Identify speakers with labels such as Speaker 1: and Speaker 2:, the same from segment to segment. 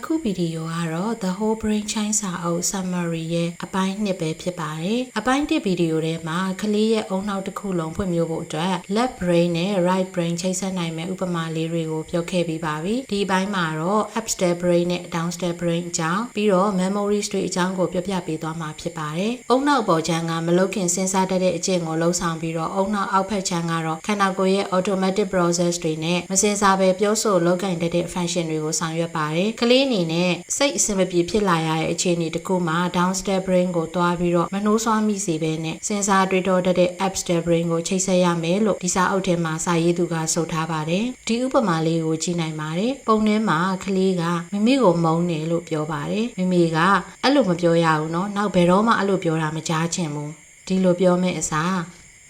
Speaker 1: အခုဗီဒီယိုကတော့ The Whole Brain Chain စာအုပ် summary ရဲ့အပိုင်းနှစ်ပဲဖြစ်ပါတယ်။အပိုင်းတစ်ဗီဒီယိုထဲမှာကလေးရဲ့အုံနောက်တစ်ခုလုံးဖွင့်ပြဖို့အတွက် left brain နဲ့ right brain ချိတ်ဆက်နိုင်မဲ့ဥပမာလေးတွေကိုပြောခဲ့ပြီးပါပြီ။ဒီအပိုင်းမှာတော့ upstairs brain နဲ့ downstairs brain အကြောင်းပြီးတော့ memories တွေအကြောင်းကိုပြောပြပေးသွားမှာဖြစ်ပါတယ်။အုံနောက်ပေါ်ချမ်းကမလုတ်ခင်စဉ်းစားတတ်တဲ့အကျင့်ကိုလှုပ်ဆောင်ပြီးတော့အုံနောက်အောက်ဖက်ချမ်းကတော့ခန္ဓာကိုယ်ရဲ့ automatic process တွေနဲ့မစင်စားပဲပြောဆိုလုပ်ကင်တတ်တဲ့ function တွေကိုဆောင်ရွက်ပါတယ်။ကလေးအနေနဲ့စိတ်အဆင်မပြေဖြစ်လာရတဲ့အခြေအနေတစ်ခုမှာ downstep brain ကိုသွားပြီးတော့မနှိုးဆွားမိစေပဲနဲ့စဉ်းစားတွေးတောတတ်တဲ့ upstep brain ကိုချိတ်ဆက်ရမယ်လို့ဒီစာအုပ်ထဲမှာစာရေးသူကဆိုထားပါတယ်။ဒီဥပမာလေးကိုကြည့်နိုင်ပါတယ်။ပုံထဲမှာကလေးကမိမိကိုမုန်းတယ်လို့ပြောပါတယ်။မိမိကအဲ့လိုမပြောရဘူးနော်။နောက်ဘယ်တော့မှအဲ့လိုပြောတာမကြားချင်ဘူး။ဒီလိုပြောမယ့်အစား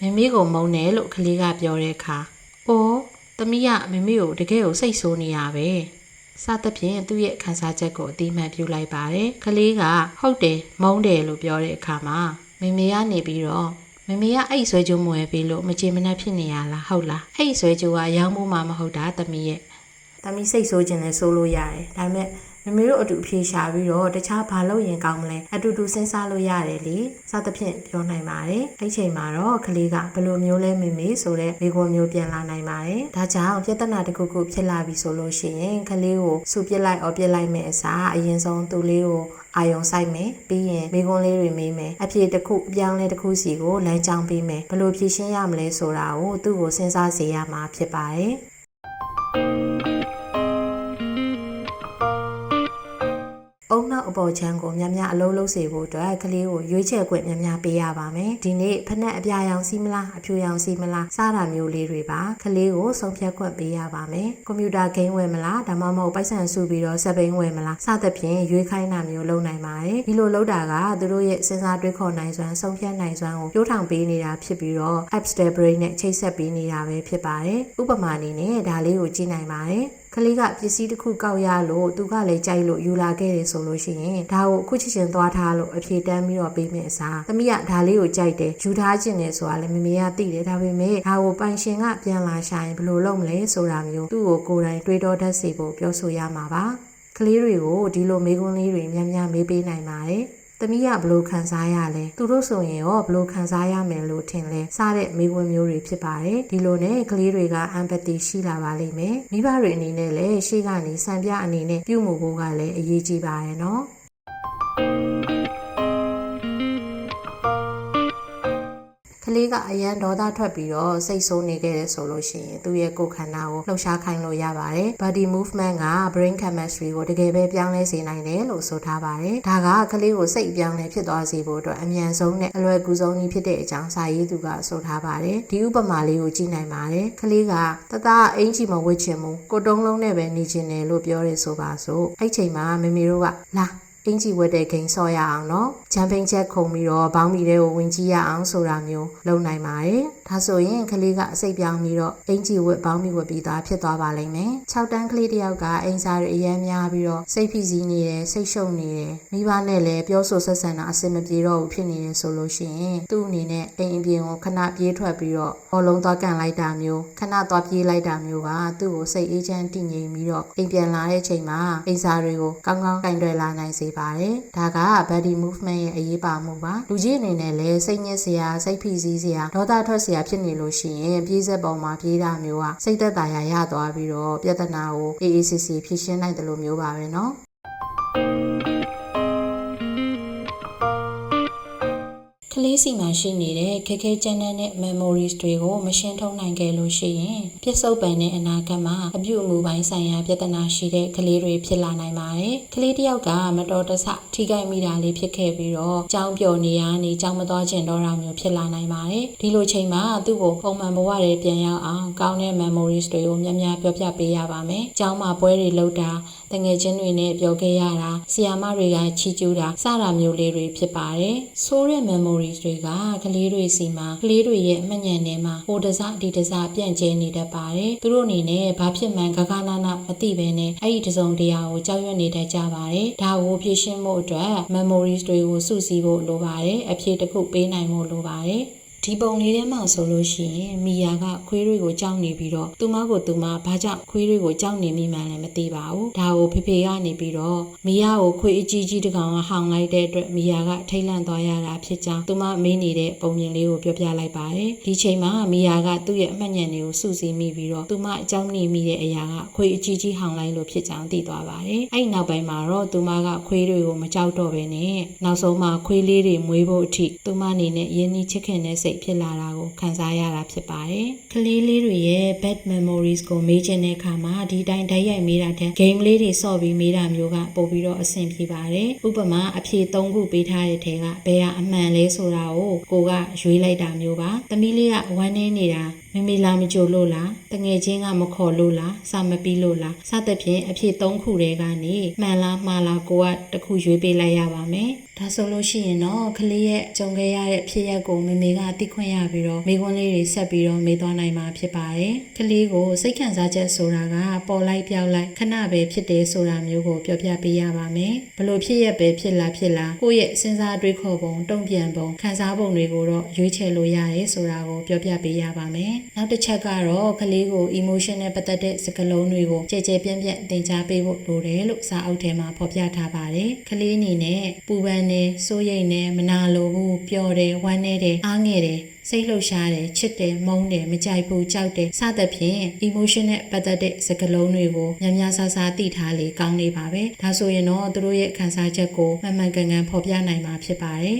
Speaker 1: မိမိကိုမုန်းတယ်လို့ကလေးကပြောတဲ့အခါ"အိုးသမီးကမိမိကိုတကယ်ကိုစိတ်ဆိုးနေရပဲ" စသဖြင့်သူ့ရဲ့ခံစားချက်ကိုအတိအမှန်ပြုလိုက်ပါတယ်။ကလေးကဟုတ်တယ်မုန်းတယ်လို့ပြောတဲ့အခါမှာမမေကနေပြီးတော့မမေကအဲ့ဆွဲကြိုးမွယ်ပြီးလို့မကြေမနက်ဖြစ်နေရလားဟုတ်လားအဲ့ဆွဲကြိုးကရောင်းဖို့မှမဟုတ်တာသမီးရဲ့သမီးစိတ်ဆိုးခြင်းလဲဆိုးလို့ရတယ်ဒါပေမဲ့ မမေတို့အတူအဖြေရှာပြီးတော့တခြားဘာလုပ်ရင်ကောင်းမလဲအတူတူစဉ်းစားလို့ရတယ်လေစသဖြင့်ပြောနိုင်ပါတယ်အဲ့ချိန်မှာတော့ကလေးကဘယ်လိုမျိုးလဲမေမေဆိုတဲ့မိကွန်မျိုးပြန်လာနိုင်ပါတယ်ဒါကြောင့်ပြဿနာတစ်ခုခုဖြစ်လာပြီဆိုလို့ရှိရင်ကလေးကိုစူပစ်လိုက်အော်ပစ်လိုက်မယ်အစားအရင်ဆုံးသူ့လေးကိုအာယုံဆိုင်မယ်ပြီးရင်မိကွန်းလေးတွေမေးမယ်အဖြေတစ်ခုအပြောင်းလဲတစ်ခုစီကိုလမ်းကြောင်းပေးမယ်ဘယ်လိုဖြေရှင်းရမလဲဆိုတာကိုသူ့ကိုစဉ်းစားစေရမှာဖြစ်ပါတယ် နောက်အပေါ်ချမ်းကိုများများအလုံးလုံးစေဖို့အတွက်ကလေးကိုရွေးချယ်ခွင့်များများပေးရပါမယ်ဒီနေ့ဖက်နဲ့အပြာရောင်စီးမလားအဖြူရောင်စီးမလားစားတာမျိုးလေးတွေပါကလေးကိုဆုံးဖြတ်ခွင့်ပေးရပါမယ်ကွန်ပျူတာဂိမ်းဝယ်မလားဒါမှမဟုတ်ပိုက်ဆံစုပြီးတော့စက်ဘိန်းဝယ်မလားစသဖြင့်ရွေးခိုင်းတာမျိုးလုပ်နိုင်ပါတယ်ဒီလိုလုပ်တာကသူတို့ရဲ့စဉ်းစားတွေးခေါ်နိုင်စွမ်းဆုံးဖြတ်နိုင်စွမ်းကိုပြိုးထောင်ပေးနေတာဖြစ်ပြီးတော့ upstairs brain နဲ့ချိတ်ဆက်ပေးနေတာပဲဖြစ်ပါတယ်ဥပမာအနေနဲ့ဒါလေးကိုကြည့်နိုင်ပါတယ် ကလေးကပစ္စည်းတစ်ခုကောက်ရလို့သူကလည်းကြိုက်လို့ယူလာခဲ့တယ်ဆိုလို့ရှိရင်ဒါကိုအခုချက်ချင်းသွားထားလို့အဖြေတမ်းပြီးတော့ပေးမယ်အစားသမီးကဒါလေးကိုကြိုက်တယ်ယူထားခြင်းနဲ့ဆိုတာလည်းမမေကသိတယ်ဒါပေမဲ့ဒါကိုပိုင်ရှင်ကပြန်လာရှာရင်ဘယ်လိုလုပ်မလဲဆိုတာမျိုးသူ့ကိုကိုယ်တိုင်တွေးတောတတ်စေဖို့ပြောဆိုရမှာပါကလေးတွေကိုဒီလိုမေးခွန်းလေးတွေများများမေးပေးနိုင်ပါတယ် သမီးကဘလို့ခံစားရလဲသူတို့ဆိုရင်ရောဘလို့ခံစားရမယ်လို့ထင်လဲစတဲ့မိကွန်းမျိုးတွေဖြစ်ပါတယ်ဒီလိုနဲ့ကလေးတွေက empathy ရှိလာပါလိမ့်မယ်မိဘတွေအနေနဲ့လည်းရှေ့ကနေစံပြအနေနဲ့ပြုမှုဖို့ကလည်းအရေးကြီးပါတယ်နော် လေးကအရန်ဒေါသထွက်ပြီးတော့စိတ်ဆိုးနေခဲ့တယ်ဆိုလို့ရှိရင်သူ့ရဲ့ကိုယ်ခန္ဓာကိုလှုပ်ရှားခိုင်းလို့ရပါတယ် body movement က brain chemistry ကိုတကယ်ပဲပြောင်းလဲစေနိုင်တယ်လို့ဆိုထားပါတယ်ဒါကကလေးကိုစိတ်ပြောင်းလဲဖြစ်သွားစေဖို့အတွက်အမြန်ဆုံးနဲ့အလွယ်ကူဆုံးနည်းဖြစ်တဲ့အကြောင်းစာရေးသူကဆိုထားပါတယ်ဒီဥပမာလေးကိုကြည့်နိုင်ပါတယ်ကလေးကတသားအင်ကြီးမဝစ်ချင်ဘူးကိုတုံးလုံးနဲ့ပဲနေချင်တယ်လို့ပြောရဲဆိုပါစို့အဲ့ချိန်မှာမမေတို့ကလာ အင်ကြီးဝတ်တဲ့ဂိမ်းဆော့ရအောင်နော်ဂျမ်ပိန်ချက်ခုံပြီးတော့ဘောင်းမီတွေကိုဝင်ကြည့်ရအောင်ဆိုတာမျိုးလုပ်နိုင်ပါတယ်ဒါဆိုရင်ကလေးကအစိတ်ပြောင်းပြီးတော့အင်ကြီးဝတ်ဘောင်းမီဝတ်ပြီးသားဖြစ်သွားပါလိမ့်မယ်6တန်းကလေးတယောက်ကအိမ်စားတွေအရန်များပြီးတော့စိတ်ဖိစီးနေတယ်စိတ်ရှုပ်နေတယ်မိဘနဲ့လည်းပြောဆိုဆက်ဆံတာအဆင်မပြေတော့ဘူးဖြစ်နေတယ်ဆိုလို့ရှိရင်သူ့အနေနဲ့အိမ်အပြင်ကိုခဏပြေးထွက်ပြီးတော့ဘောလုံးသွားကန်လိုက်တာမျိုးခဏသွားပြေးလိုက်တာမျိုးကသူ့ကိုစိတ်အေးချမ်းတည်ငြိမ်ပြီးတော့အိမ်ပြန်လာတဲ့ချိန်မှာအိမ်စားတွေကိုကောင်းကောင်းကင်တွယ်လာနိုင်စေပတယ်ဒါက body movement ရဲ့အရေးပါမှုပါလူကြီးအနေနဲ့လည်းစိတ်ညစ်စရာစိတ်ဖိစီးစရာဒေါသထွက်စရာဖြစ်နေလို့ရှိရင်ပြေးဆက်ပေါ်မှာပြေးတာမျိုးကစိတ်သက်သာရာရသွားပြီးတော့ပြဿနာကိုအေးအေးဆေးဆေးဖြေရှင်းနိုင်တယ်လို့မျိုးပါပဲเนาะ လေးစီမှာရှိနေတဲ့ခက်ခဲကြမ်းတမ်းတဲ့ memories တွေကိုမရှင်းထုတ်နိုင်ခဲ့လို့ရှိရင်ပြစ္ဆုတ်ပံတဲ့အနာဂတ်မှာအပြုအမူပိုင်းဆိုင်ရာပြဿနာရှိတဲ့ကလေးတွေဖြစ်လာနိုင်ပါတယ်။ကလေးတစ်ယောက်ကမတော်တဆထိခိုက်မိတာလေးဖြစ်ခဲ့ပြီးတော့ကြောင်းပျော်နေရနေကြောင်းမသွားကျင်တော့တာမျိုးဖြစ်လာနိုင်ပါတယ်။ဒီလိုချိန်မှာသူ့ကိုပုံမှန်ဘဝတွေပြန်ရောက်အောင်ကောင်းတဲ့ memories တွေကိုများများပြောပြပေးရပါမယ်။ကျောင်းမှာပွဲတွေလုပ်တာ တငယ်ချင်းတွေနဲ့ပြောခဲ့ရတာဆီယာမတွေကချီကျူးတာစတာမျိုးလေးတွေဖြစ်ပါတယ်။ဆိုးတဲ့ memories တွေကကလေးတွေစီမှာကလေးတွေရဲ့အမှတ်ဉာဏ်ထဲမှာဟိုတစားဒီတစားပြန့်ကျဲနေတတ်ပါတယ်။သူတို့အနေနဲ့ဘာဖြစ်မှန်းဂဂနာနာမသိဘဲနဲ့အဲ့ဒီတစုံတရာကိုကြောက်ရွံ့နေတတ်ကြပါတယ်။ဒါကိုဖြည့်ရှင်းဖို့အတွက် memories တွေကိုစုစည်းဖို့လိုပါတယ်။အဖြေတစ်ခုပေးနိုင်ဖို့လိုပါတယ်။ ဒီပုံလေးထဲမှာဆိုလို့ရှိရင်မီယာကခွေးတွေကိုကြောက်နေပြီးတော့သူမကိုသူမဘာကြောင့်ခွေးတွေကိုကြောက်နေမိမှန်းလည်းမသိပါဘူးဒါကိုဖေဖေကနေပြီးတော့မီယာကိုခွေးအကြီးကြီးတစ်ကောင်ကဟောင်လိုက်တဲ့အတွက်မီယာကထိတ်လန့်သွားရတာဖြစ်ကြောင်းသူမမေးနေတဲ့ပုံပြင်လေးကိုပြောပြလိုက်ပါတယ်ဒီချိန်မှာမီယာကသူ့ရဲ့အမှတ်ဉာဏ်တွေကိုစုစည်းမိပြီးတော့သူမအကြောင်းနေမိတဲ့အရာကခွေးအကြီးကြီးဟောင်လိုက်လို့ဖြစ်ကြောင်းသိသွားပါတယ်အဲ့နောက်ပိုင်းမှာတော့သူမကခွေးတွေကိုမကြောက်တော့ဘဲနဲ့နောက်ဆုံးမှာခွေးလေးတွေမွေးဖို့အထိသူမအနေနဲ့ရင်းနှီးချစ်ခင်တဲ့စိတ်ဖြစ်လာတာကိုခံစားရတာဖြစ်ပါတယ်။ကလေးလေးတွေရဲ့ bad memories ကိုမေးချင်တဲ့အခါမှာဒီတိုင်းဓာတ်ရိုက်မေးတာတဲ့ game လေးတွေစော့ပြီးမေးတာမျိုးကပို့ပြီးတော့အဆင်ပြေပါတယ်။ဥပမာအဖြေ၃ခုပေးထားတဲ့ထဲကဘယ်ဟာအမှန်လဲဆိုတာကိုကိုကရွေးလိုက်တာမျိုးပါ။သမီးလေးကဝမ်းနေနေတာမမေလာမကြိုလို့လားတငယ်ချင်းကမခေါ်လို့လားစာမပြီးလို့လားစသဖြင့်အဖြစ်၃ခုတည်းကနေမှန်လားမှားလားကိုကတစ်ခုရွေးပေးလိုက်ရပါမယ်ဒါဆိုလို့ရှိရင်တော့ကလေးရဲ့ကြုံခဲ့ရတဲ့ဖြစ်ရက်ကိုမေမေကသိခွင့်ရပြီးတော့မိခွန်းလေးတွေဆက်ပြီးတော့မေးသွားနိုင်မှာဖြစ်ပါတယ်ကလေးကိုစိတ်ခံစားချက်ဆိုတာကပေါ်လိုက်ပြောက်လိုက်ခဏပဲဖြစ်တယ်ဆိုတာမျိုးကိုပြောပြပေးရပါမယ်ဘလို့ဖြစ်ရက်ပဲဖြစ်လာဖြစ်လာကိုယ့်ရဲ့စဉ်းစားတွေးခေါ်ပုံတုံ့ပြန်ပုံခံစားပုံတွေကိုတော့ရွေးချယ်လို့ရတယ်ဆိုတာကိုပြောပြပေးရပါမယ်နောက်တစ်ချက်ကတော့ကလေးကို emotion နဲ့ပတ်သက်တဲ့စကားလုံးတွေကိုကြဲကြဲပြန့်ပြန့်သင်ကြားပေးဖို့လိုတယ်လို့စာအုပ်ထဲမှာဖော်ပြထားပါတယ်ကလေးအနေနဲ့ပူပန်နေစိုးရိမ်နေမနာလိုဘူးပျော်တယ်ဝမ်းနေတယ်အားငယ်တယ်စိတ်လှုပ်ရှားတယ်ချစ်တယ်မုန်းတယ်မကြိုက်ဘူးကြောက်တယ်စသဖြင့် emotion နဲ့ပတ်သက်တဲ့စကားလုံးတွေကိုများများဆဆသိထားလေကောင်းနေပါပဲဒါဆိုရင်တော့သူတို့ရဲ့ခံစားချက်ကိုမှန်မှန်ကန်ကန်ဖော်ပြနိုင်မှာဖြစ်ပါတယ်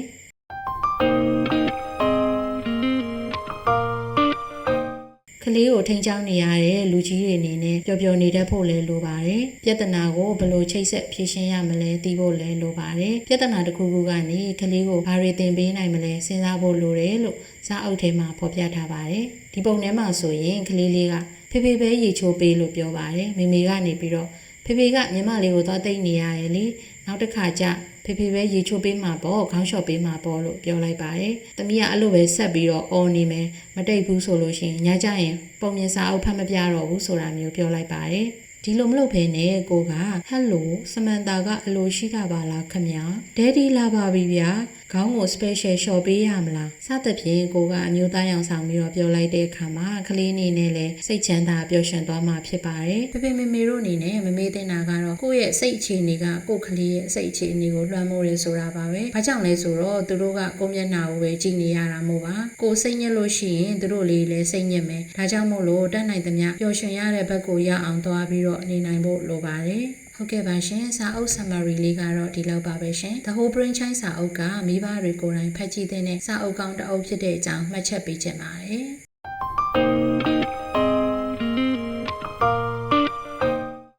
Speaker 1: ကလေးကိုထိန်းချောင်းနေရတဲ့လူကြီးတွေအနေနဲ့ပျော်ပျော်နေတတ်ဖို့လည်းလိုပါတယ်။ပြဿနာကိုဘယ်လိုချိတ်ဆက်ဖြေရှင်းရမလဲသိဖို့လည်းလိုပါတယ်။ပြဿနာတစ်ခုခုကနေကလေးကိုဘာတွေသင်ပေးနိုင်မလဲစဉ်းစားဖို့လိုတယ်လို့စာအုပ်ထဲမှာဖော်ပြထားပါတယ်။ဒီပုံထဲမှာဆိုရင်ကလေးလေးကဖေဖေပဲရေချိုးပေးလို့ပြောပါတယ်။မေမေကနေပြီးတော့ ဖေဖေကညီမလေးကိုသွားသိမ့်နေရတယ်လေ။နောက်တစ်ခါကျဖေဖေပဲရေချိုးပေးမှာပေါ့ခေါင်းလျှော့ပေးမှာပေါ့လို့ပြောလိုက်ပါတယ်။တမီးကအဲ့လိုပဲဆက်ပြီးတော့အော်နေမယ်မတိတ်ဘူးဆိုလို့ရှိရင်ညကျရင်ပုံမြင်စာအုပ်ဖတ်မပြတော့ဘူးဆိုတာမျိုးပြောလိုက်ပါတယ်။ ဒီလိုမလုပ်ဘဲနဲ့ကိုကဟယ်လိုစမန်တာကအလိုရှိတာပါလားခမညာဒဲဒီလာပါပြီဗျာခေါင်းကို special shot ပေးရမလားစသဖြင့်ကိုကအမျိုးသားရောင်ဆောင်ပြီးတော့ပြောလိုက်တဲ့အခါမှာကလေးအနေနဲ့လည်းစိတ်ချမ်းသာပျော်ရွှင်သွားမှာဖြစ်ပါတယ်ဖေဖေမေမေတို့အနေနဲ့မမေးတင်တာက တော့ကိုယ့်ရဲ့စိတ်အခြေအနေကကိုယ့်ကလေးရဲ့စိတ်အခြေအနေကိုလွှမ်းမိုးရဲဆိုတာပါပဲဘာကြောင့်လဲဆိုတော့သူတို့ကကိုယ့်မျက်နှာကိုပဲကြည့်နေရတာမို့ပါကိုယ်စိတ်ညစ်လို့ရှိရင်သူတို့လေးလည်းစိတ်ညစ်မယ်ဒါကြောင့်မို့လို့တတ်နိုင်သမျှပျော်ရွှင်ရတဲ့ဘက်ကိုရအောင်သွားပြီးတော့နေနိုင်ဖို့လိုပါတယ်ဟုတ်ကဲ့ပါရှင်စာအုပ် summary လေးကတော့ဒီလောက်ပါပဲရှင် The whole brain child စာအုပ်ကမိဘတွေကိုယ်တိုင်ဖတ်ကြည့်တဲ့စာအုပ်ကောင်းတစ်အုပ်ဖြစ်တဲ့အကြောင်းမှတ်ချက်ပေးချင်ပါတယ်